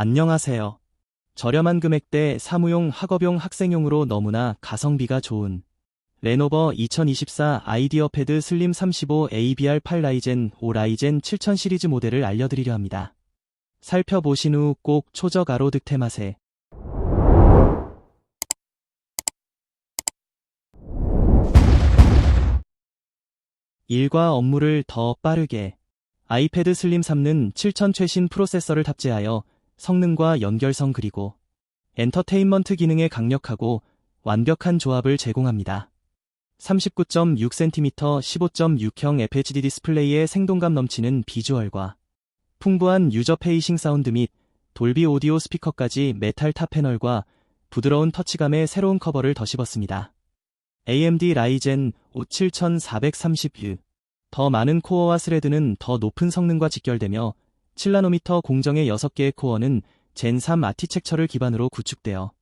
안녕하세요. 저렴한 금액대 사무용 학업용 학생용으로 너무나 가성비가 좋은 레노버 2024 아이디어 패드 슬림 35 ABR8 라이젠 5 라이젠 7000 시리즈 모델을 알려드리려 합니다. 살펴보신 후 꼭 초저가로 득템하세. 일과 업무를 더 빠르게 아이패드 슬림 3는 7000 최신 프로세서를 탑재하여 성능과 연결성 그리고 엔터테인먼트 기능에 강력하고 완벽한 조합을 제공합니다. 39.6cm 15.6형 FHD 디스플레이의 생동감 넘치는 비주얼과 풍부한 유저 페이싱 사운드 및 돌비 오디오 스피커까지 메탈 탑 패널과 부드러운 터치감의 새로운 커버를 더씹었습니다. AMD 라이젠 5 7430U 더 많은 코어와 스레드는 더 높은 성능과 직결되며 7나노미터 공정의 6개의 코어는 젠3 아티텍처를 기반으로 구축되어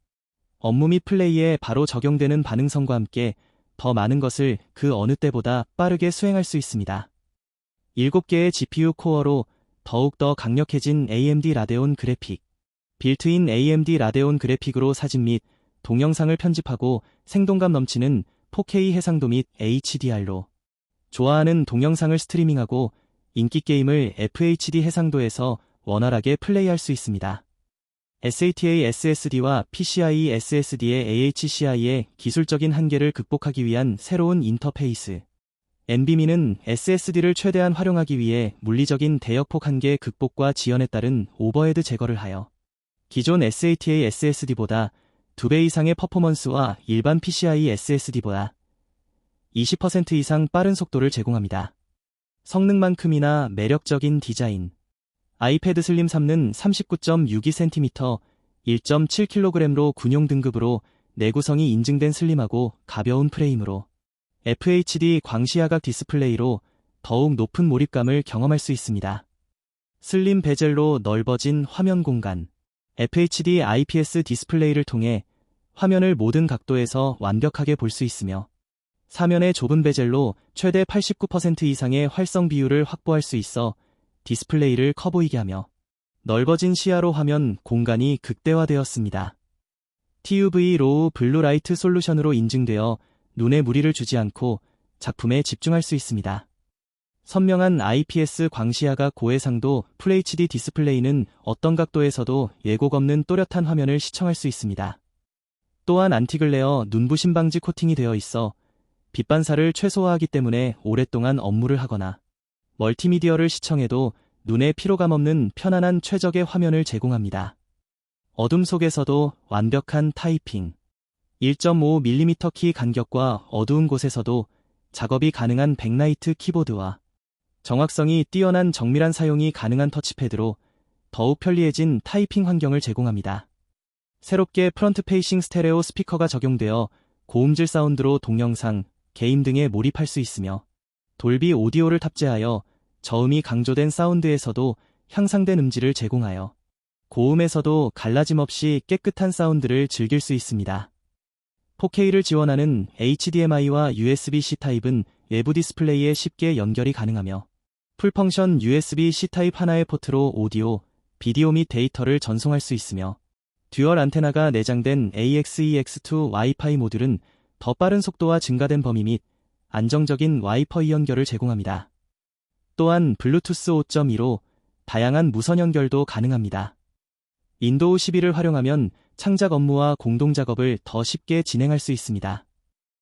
업무 및 플레이에 바로 적용되는 반응성과 함께 더 많은 것을 그 어느 때보다 빠르게 수행할 수 있습니다. 7개의 GPU 코어로 더욱더 강력해진 AMD 라데온 그래픽, 빌트인 AMD 라데온 그래픽으로 사진 및 동영상을 편집하고 생동감 넘치는 4K 해상도 및 HDR로 좋아하는 동영상을 스트리밍하고 인기 게임을 FHD 해상도에서 원활하게 플레이할 수 있습니다. SATA SSD와 PCIe SSD의 AHCI의 기술적인 한계를 극복하기 위한 새로운 인터페이스. NVMe는 SSD를 최대한 활용하기 위해 물리적인 대역폭 한계 극복과 지연에 따른 오버헤드 제거를 하여 기존 SATA SSD보다 2배 이상의 퍼포먼스와 일반 PCIe SSD보다 20% 이상 빠른 속도를 제공합니다. 성능만큼이나 매력적인 디자인. 아이패드 슬림 3는 39.62cm, 1.7kg로 군용 등급으로 내구성이 인증된 슬림하고 가벼운 프레임으로 FHD 광시야각 디스플레이로 더욱 높은 몰입감을 경험할 수 있습니다. 슬림 베젤로 넓어진 화면 공간. FHD IPS 디스플레이를 통해 화면을 모든 각도에서 완벽하게 볼 수 있으며 사면의 좁은 베젤로 최대 89% 이상의 활성 비율을 확보할 수 있어 디스플레이를 커 보이게 하며 넓어진 시야로 화면 공간이 극대화되었습니다. TUV 로우 블루라이트 솔루션으로 인증되어 눈에 무리를 주지 않고 작품에 집중할 수 있습니다. 선명한 IPS 광시야가 고해상도 FHD 디스플레이는 어떤 각도에서도 예곡 없는 또렷한 화면을 시청할 수 있습니다. 또한 안티글레어 눈부심 방지 코팅이 되어 있어 빛 반사를 최소화하기 때문에 오랫동안 업무를 하거나 멀티미디어를 시청해도 눈에 피로감 없는 편안한 최적의 화면을 제공합니다. 어둠 속에서도 완벽한 타이핑. 1.5mm 키 간격과 어두운 곳에서도 작업이 가능한 백라이트 키보드와 정확성이 뛰어난 정밀한 사용이 가능한 터치패드로 더욱 편리해진 타이핑 환경을 제공합니다. 새롭게 프런트 페이싱 스테레오 스피커가 적용되어 고음질 사운드로 동영상, 게임 등에 몰입할 수 있으며 돌비 오디오를 탑재하여 저음이 강조된 사운드에서도 향상된 음질을 제공하여 고음에서도 갈라짐 없이 깨끗한 사운드를 즐길 수 있습니다. 4K를 지원하는 HDMI와 USB-C 타입은 외부 디스플레이에 쉽게 연결이 가능하며 풀펑션 USB-C 타입 하나의 포트로 오디오, 비디오 및 데이터를 전송할 수 있으며 듀얼 안테나가 내장된 AXEX2 와이파이 모듈은 더 빠른 속도와 증가된 범위 및 안정적인 와이퍼이 연결을 제공합니다. 또한 블루투스 5.2로 다양한 무선 연결도 가능합니다. 인도우 11을 활용하면 창작 업무와 공동 작업을 더 쉽게 진행할 수 있습니다.